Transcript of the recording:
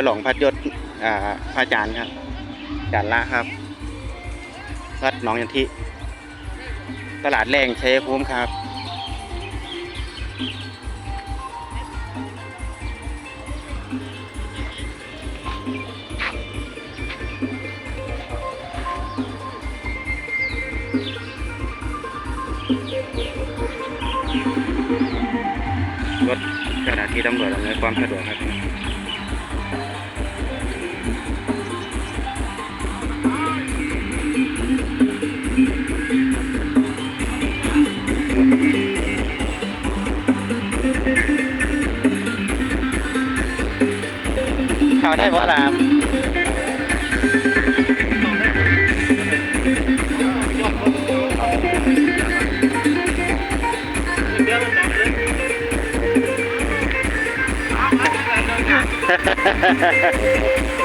ฉลองพัดยศอ่าพระอาจารย์ครับจารย์ละครับ วัดหนองยันทิ ตลาดแรงชัยภูมิครับรถเจ้านที่ตำรวจอำนวยความสะดวกครับ เข้าได้เพราฮ่าฮ่าฮ่า